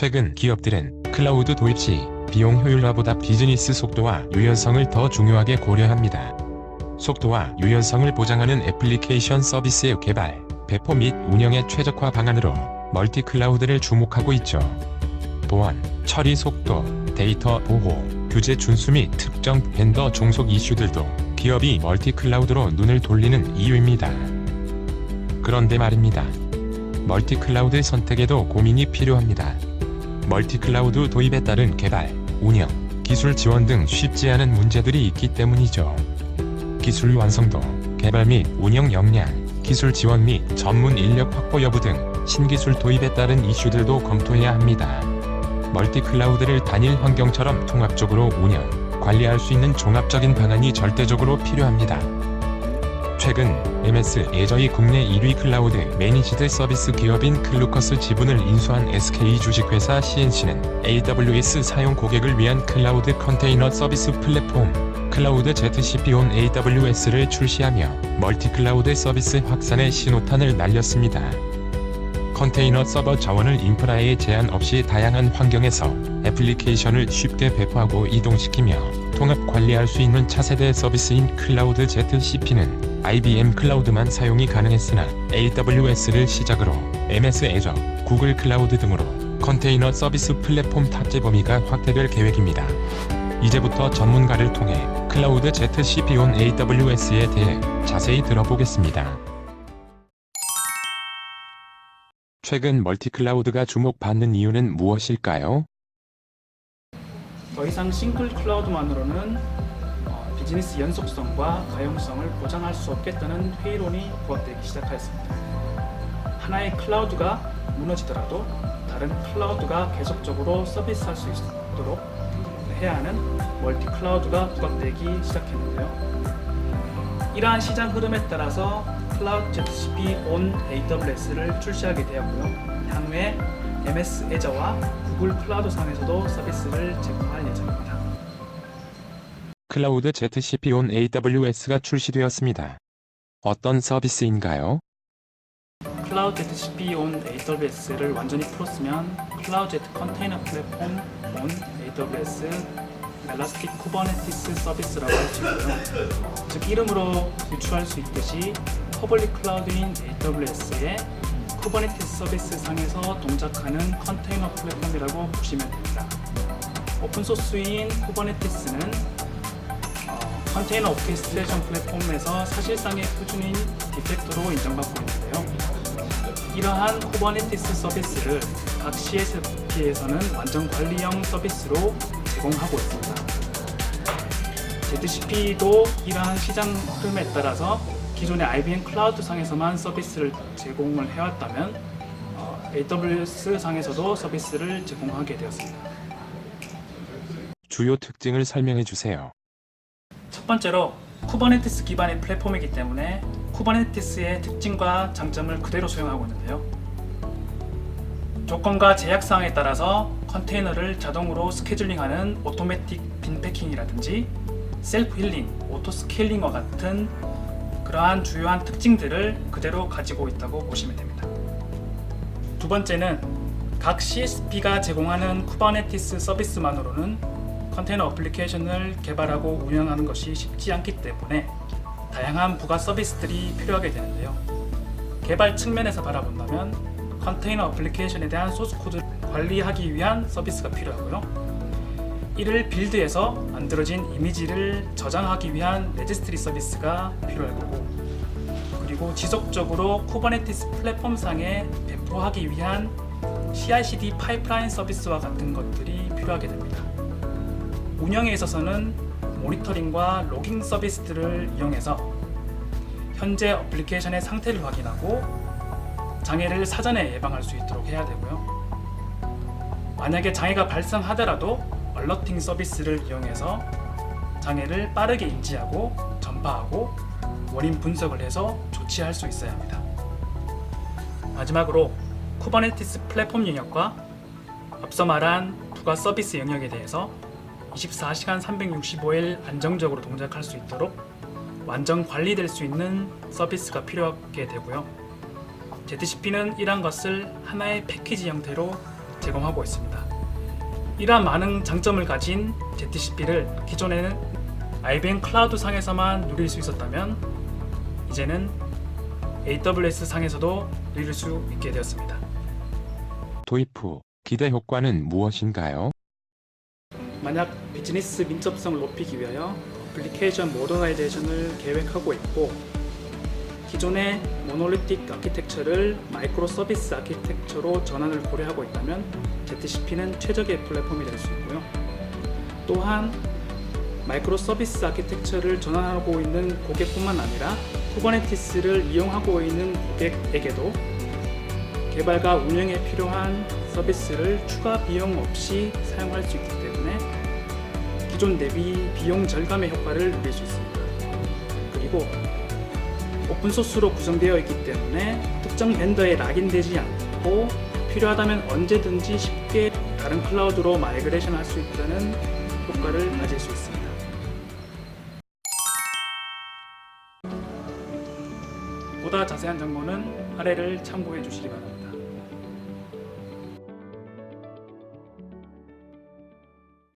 최근 기업들은 클라우드 도입 시 비용 효율화보다 비즈니스 속도와 유연성을 더 중요하게 고려합니다. 속도와 유연성을 보장하는 애플리케이션 서비스의 개발, 배포 및 운영의 최적화 방안으로 멀티 클라우드를 주목하고 있죠. 보안, 처리 속도, 데이터 보호, 규제 준수 및 특정 벤더 종속 이슈들도 기업이 멀티 클라우드로 눈을 돌리는 이유입니다. 그런데 말입니다. 멀티 클라우드 선택에도 고민이 필요합니다. 멀티 클라우드 도입에 따른 개발, 운영, 기술 지원 등 쉽지 않은 문제들이 있기 때문이죠. 기술 완성도, 개발 및 운영 역량, 기술 지원 및 전문 인력 확보 여부 등 신기술 도입에 따른 이슈들도 검토해야 합니다. 멀티 클라우드를 단일 환경처럼 통합적으로 운영, 관리할 수 있는 종합적인 방안이 절대적으로 필요합니다. 최근 MS 애저이 국내 1위 클라우드 매니지드 서비스 기업인 클루커스 지분을 인수한 SK 주식회사 CNC는 AWS 사용 고객을 위한 클라우드 컨테이너 서비스 플랫폼 클라우드 ZCP 온 AWS를 출시하며 멀티 클라우드 서비스 확산의 신호탄을 날렸습니다. 컨테이너 서버 자원을 인프라에 제한 없이 다양한 환경에서 애플리케이션을 쉽게 배포하고 이동시키며 통합 관리할 수 있는 차세대 서비스인 클라우드 ZCP는 IBM 클라우드만 사용이 가능했으나 AWS를 시작으로 MS 애저, 구글 클라우드 등으로 컨테이너 서비스 플랫폼 탑재 범위가 확대될 계획입니다. 이제부터 전문가를 통해 클라우드 ZCP 온 AWS에 대해 자세히 들어보겠습니다. 최근 멀티 클라우드가 주목받는 이유는 무엇일까요? 더 이상 싱글 클라우드만으로는 어, 비즈니스 연속성과 가용성을 보장할 수 없겠다는 회의론이 부각되기 시작하였습니다. 하나의 클라우드가 무너지더라도 다른 클라우드가 계속적으로 서비스할 수 있도록 해야 하는 멀티 클라우드가 부각되기 시작했는데요. 이러한 시장 흐름에 따라서 클라우드 ZCP on AWS를 출시하게 되었고요. 향후에 MS 애저와 구글 클라우드 상에서도 서비스를 제공할 예정입니다. 클라우드 ZCP 온 AWS가 출시되었습니다. 어떤 서비스인가요? 클라우드 ZCP on AWS를 완전히 풀었으면 클라우드 컨테이너 플랫폼 on AWS 엘라스틱 쿠버네티스 서비스라고 할 수 있고요. 즉 이름으로 유추할 수 있듯이 퍼블릭 클라우드인 AWS의 쿠버네티스 서비스 상에서 동작하는 컨테이너 플랫폼이라고 보시면 됩니다. 오픈소스인 쿠버네티스는 어, 컨테이너 오케스트레이션 플랫폼에서 사실상의 표준인 디팩토로 인정받고 있는데요. 이러한 쿠버네티스 서비스를 각 CSP에서는 완전 관리형 서비스로 제공하고 있습니다. ZCP도 이러한 시장 흐름에 따라서 기존의 IBM 클라우드 상에서만 서비스를 제공을 해왔다면 어, AWS 상에서도 서비스를 제공하게 되었습니다. 주요 특징을 설명해 주세요. 첫 번째로 쿠버네티스 기반의 플랫폼이기 때문에 쿠버네티스의 특징과 장점을 그대로 수용하고 있는데요. 조건과 제약 사항에 따라서 컨테이너를 자동으로 스케줄링하는 오토매틱 빈 패킹이라든지 셀프 힐링, 오토 스케일링과 같은 그러한 주요한 특징들을 그대로 가지고 있다고 보시면 됩니다. 두 번째는 각 CSP가 제공하는 쿠버네티스 서비스만으로는 컨테이너 어플리케이션을 개발하고 운영하는 것이 쉽지 않기 때문에 다양한 부가 서비스들이 필요하게 되는데요. 개발 측면에서 바라본다면 컨테이너 어플리케이션에 대한 소스 코드를 관리하기 위한 서비스가 필요하고요. 이를 빌드해서 만들어진 이미지를 저장하기 위한 레지스트리 서비스가 필요할 거고 그리고 지속적으로 쿠버네티스 플랫폼 상에 배포하기 위한 CI/CD 파이프라인 서비스와 같은 것들이 필요하게 됩니다. 운영에 있어서는 모니터링과 로깅 서비스들을 이용해서 현재 어플리케이션의 상태를 확인하고 장애를 사전에 예방할 수 있도록 해야 되고요. 만약에 장애가 발생하더라도 얼러팅 서비스를 이용해서 장애를 빠르게 인지하고 전파하고 원인 분석을 해서 조치할 수 있어야 합니다. 마지막으로 쿠버네티스 플랫폼 영역과 앞서 말한 부가 서비스 영역에 대해서 24시간 365일 안정적으로 동작할 수 있도록 완전 관리될 수 있는 서비스가 필요하게 되고요. ZCP는 이러한 것을 하나의 패키지 형태로 제공하고 있습니다. 이러한 많은 장점을 가진 ZCP를 기존에는 IBM 클라우드 상에서만 누릴 수 있었다면 이제는 AWS 상에서도 누릴 수 있게 되었습니다. 도입 후 기대 효과는 무엇인가요? 만약 비즈니스 민첩성을 높이기 위하여 애플리케이션 모더나이제이션을 계획하고 있고 기존의 모노리틱 아키텍처를 마이크로 서비스 아키텍처로 전환을 고려하고 있다면 ZCP는 최적의 플랫폼이 될 수 있고요. 또한 마이크로 서비스 아키텍처를 전환하고 있는 고객뿐만 아니라 쿠버네티스를 이용하고 있는 고객에게도 개발과 운영에 필요한 서비스를 추가 비용 없이 사용할 수 있기 때문에 기존 대비 비용 절감의 효과를 누릴 수 있습니다. 그리고 오픈소스로 구성되어 있기 때문에 특정 벤더에 락인되지 않고 필요하다면 언제든지 쉽게 다른 클라우드로 마이그레이션 할 수 있다는 효과를 가질 수 있습니다. 보다 자세한 정보는 아래를 참고해 주시기 바랍니다.